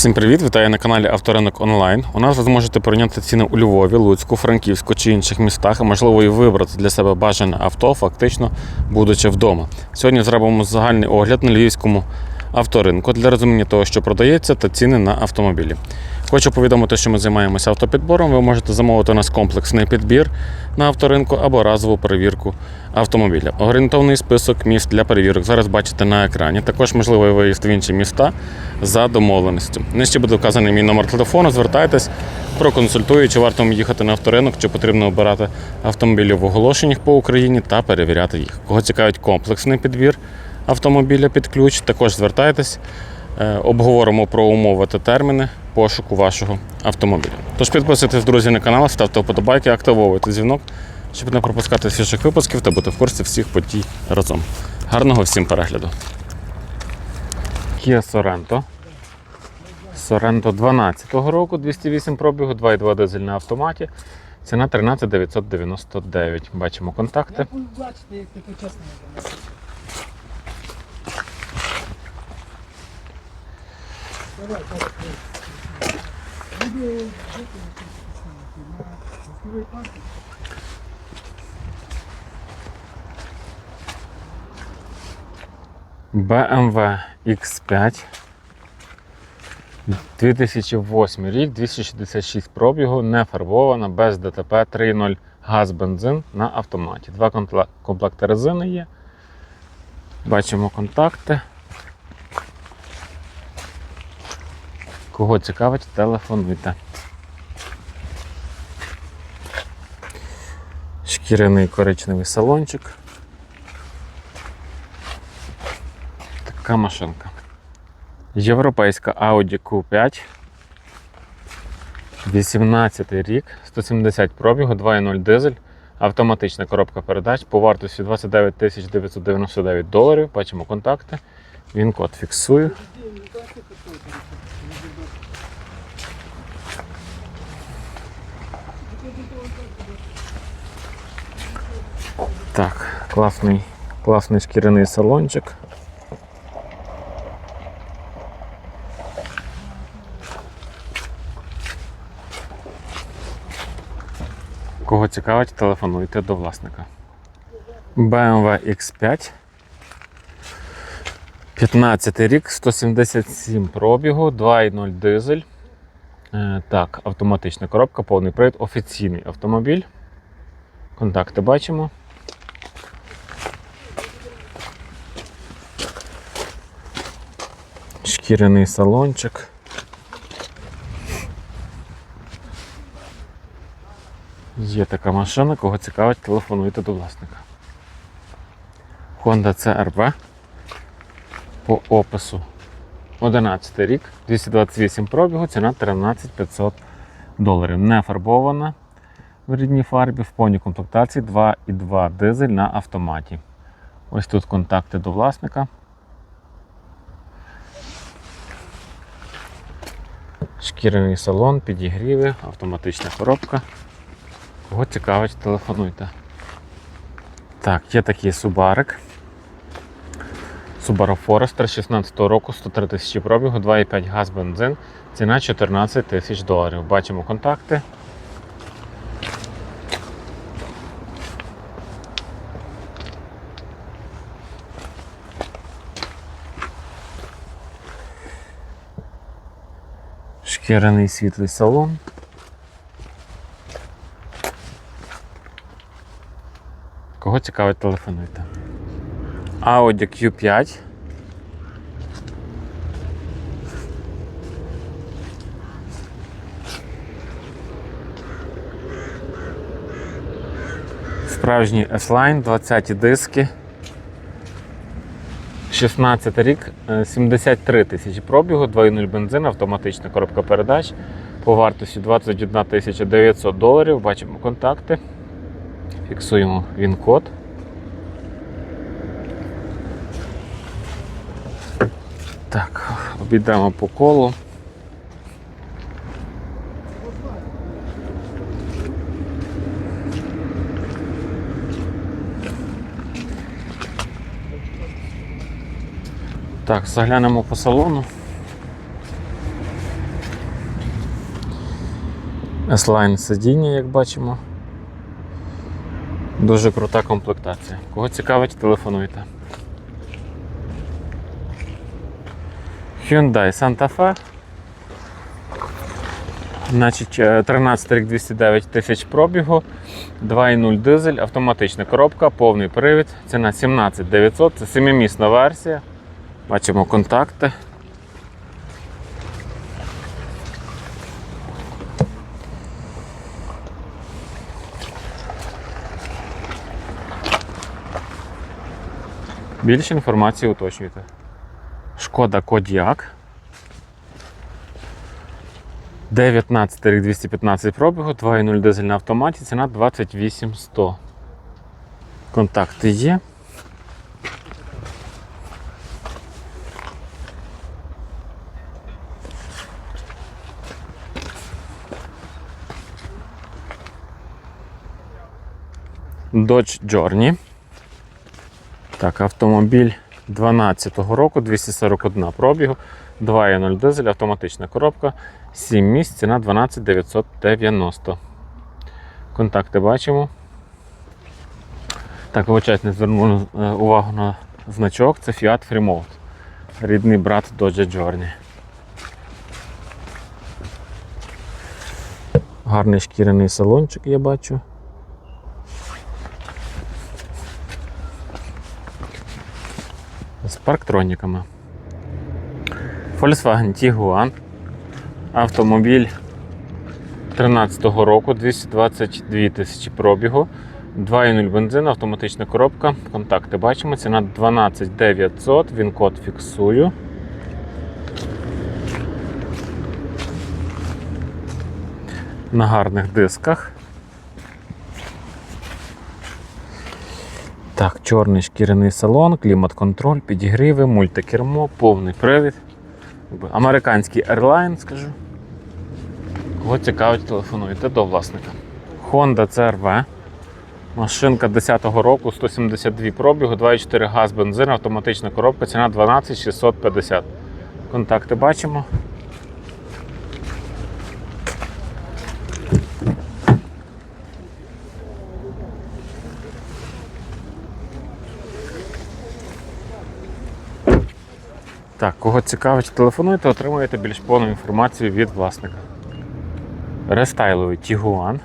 Всім привіт! Вітаю на каналі Авторинок Онлайн. У нас ви зможете порівняти ціни у Львові, Луцьку, Франківську чи інших містах, а можливо і вибрати для себе бажане авто, фактично будучи вдома. Сьогодні зробимо загальний огляд на львівському авторинку для розуміння того, що продається, та ціни на автомобілі. Хочу повідомити, що ми займаємося автопідбором. Ви можете замовити у нас комплексний підбір на авторинку або разову перевірку автомобіля. Орієнтовний список міст для перевірок зараз бачите на екрані. Також можливий виїзд в інші міста за домовленістю. Нижче буде вказаний мій номер телефону. Звертайтесь, проконсультую, чи варто вам їхати на авторинок, чи потрібно обирати автомобілі в оголошеннях по Україні та перевіряти їх. Кого цікавить комплексний підбір автомобіля під ключ, також звертайтесь. Е, Обговоримо про умови та терміни пошуку вашого автомобіля. Тож підписуйтесь, друзі, на канал, ставте вподобайки, активовуйте дзвінок, щоб не пропускати свіжих випусків та бути в курсі всіх подій разом. Гарного всім перегляду. Kia Sorento. Sorento 12-го року, 208 пробігу, 2,2 дизель на автоматі. Ціна 13 999. Бачимо контакти. Ти почесний. Давай, BMW X5. 2008 рік, 266 пробігу, не фарбована, без ДТП, 3.0 газ бензин на автоматі. Два комплекти резини є. Бачимо контакти. Кого цікавить, телефонуйте. Шкіряний коричневий салончик. Така машинка. Європейська Audi Q5. 18 рік, 170 пробігу, 2.0 дизель, автоматична коробка передач по вартості 29 999 доларів. Бачимо контакти. Він код фіксую. Так, класний, класний шкіряний салончик. Кого цікавить, телефонуйте до власника. BMW X5. 15 рік, 177 пробігу, 2.0 дизель. Е, Так, автоматична коробка, повний привід, офіційний автомобіль. Контакти бачимо. Шкіряний салончик. Є така машина, кого цікавить, телефонуйте до власника. Honda CRV по опису 11 рік, 228 пробігу, ціна 13 500 доларів. Не фарбована в рідній фарбі, в повній комплектації 2,2 дизель на автоматі. Ось тут контакти до власника. Шкіряний салон, підігріви, автоматична коробка. Кого цікавить, телефонуйте. Так, є такий субарик. Subaru Forester 16 року, 103 тисячі пробігу, 2,5 газ бензин, ціна 14 тисяч доларів. Бачимо контакти. Шкіряний світлий салон. Кого цікавить, телефонуйте. Audi Q5. Справжній S-Line, 20 диски. 16 рік, е, 73 тисячі пробігу, 2.0 бензин, автоматична коробка передач. По вартості 21 тисяча 900 доларів. Бачимо контакти. Фіксуємо він-код. Так, обійдемо по колу. Так, заглянемо по салону. S-Line сидіння, як бачимо. Дуже крута комплектація. Кого цікавить, телефонуйте. Hyundai Santa Fe. Значить, е, 13 рік 209 тисяч пробігу, 2.0 дизель, автоматична коробка, повний привід, ціна 17 900, це 7-місна версія. Бачимо контакти. Більше інформації уточнюйте. Шкода Кодіак. 19 рік 215 пробігу, 2.0 дизель на автоматі, ціна 28 100. Контакти є. Dodge Journey. Так, автомобіль 12-го року, 241 пробігу, 2.0 дизель, автоматична коробка, 7 місць, ціна 12 990. Контакти бачимо. Так, вибачайте, не звернули е, увагу на значок. Це Fiat Freemode. Рідний брат Dodge Journey. Гарний шкіряний салончик я бачу. З парктроніками. Volkswagen Tiguan. Автомобіль 13-го року, 222 тисячі пробігу, 2.0 бензин, автоматична коробка. Контакти бачимо. Ціна 12 900, він код фіксую. На гарних дисках. Так, чорний шкіряний салон, клімат-контроль, підігріви, мультикермо, повний привід. Американський Airline, скажу. Кого цікавить, телефонуйте до власника. Honda CRV. Машинка 10-го року, 172 пробігу, 2,4 газ, бензин, автоматична коробка, ціна 12 650. Контакти бачимо. Так, кого цікавить, телефонуйте, отримуєте більш повну інформацію від власника. Рестайловий Тігуан.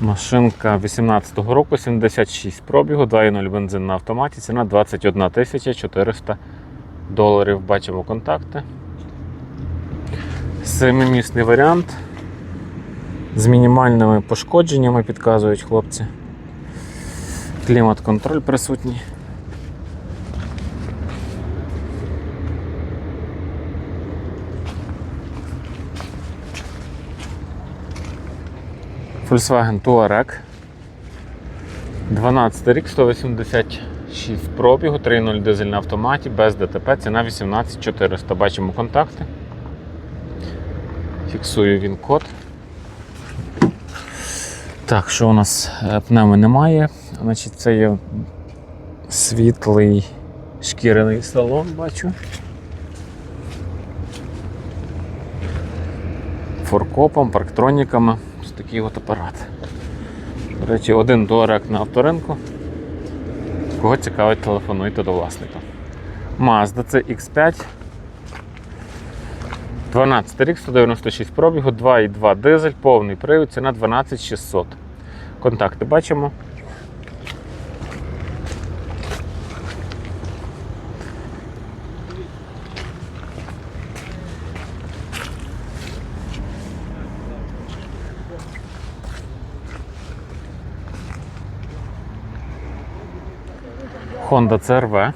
Машинка 18-го року, 76 пробігу, 2.0 бензин на автоматі, ціна 21 400 доларів. Бачимо контакти. Семимісний варіант. З мінімальними пошкодженнями підказують хлопці. Клімат-контроль присутній. Volkswagen Touareg. 12 рік, 186 пробігу, 3.0 дизель на автоматі, без ДТП, ціна 18400. Бачимо контакти. Фіксую він код. Так, що у нас Е, пневми немає. Значить, це є світлий шкіряний салон, бачу. Форкопом, парктроніками. Такий от апарат. До речі, один дорек на авторинку. Кого цікавить, телефонуйте до власника. Mazda це X5. 12 рік, 196 пробігу, 2,2 дизель, повний привід, ціна 12600. Контакти бачимо. Honda CRV.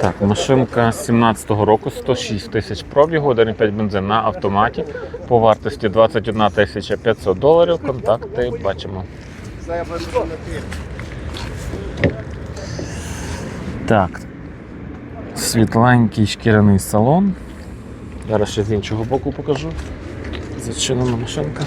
Так, машинка з 17-го року, 106 тисяч пробігу, 1,5 бензин на автоматі. По вартості 21 тисяча 500 доларів. Контакти бачимо. Так. Світленький шкіряний салон. Зараз ще з іншого боку покажу. Зачинена машинка.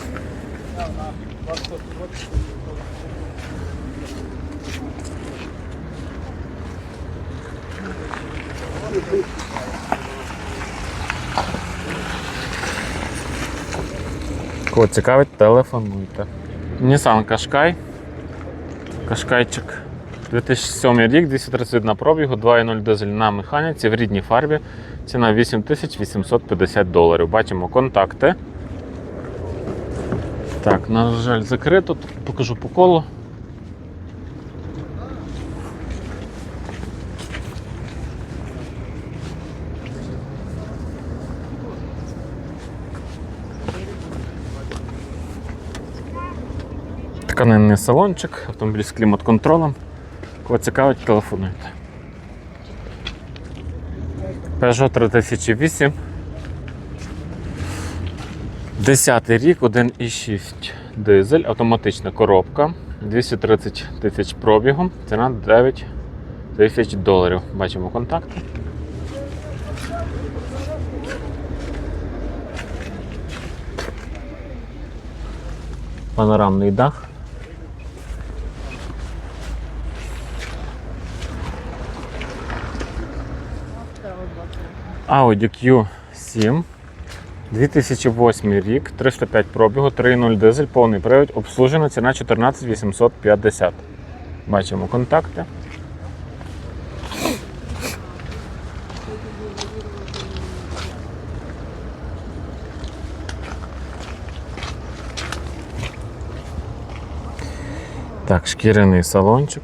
Кого цікавить, телефонуйте. Nissan Qashqai. Кашкайчик. 2007 рік, 231 пробігу, 2.0 дизель на механіці в рідній фарбі. Ціна 8850 доларів. Бачимо контакти. Так, на жаль, закрито. Тут покажу по колу. Тканинний салончик, автомобіль з клімат-контролем. Кого цікавить, телефонуйте. Peugeot 3008. 10 рік, 1,6 дизель, автоматична коробка, 230 тисяч пробігу, ціна 9 тисяч доларів. Бачимо контакти. Панорамний дах. Audi Q7. 2008 рік, 305 пробігу, 3.0 дизель, повний привід, обслужена ціна 14 850. Бачимо контакти. Так, шкіряний салончик.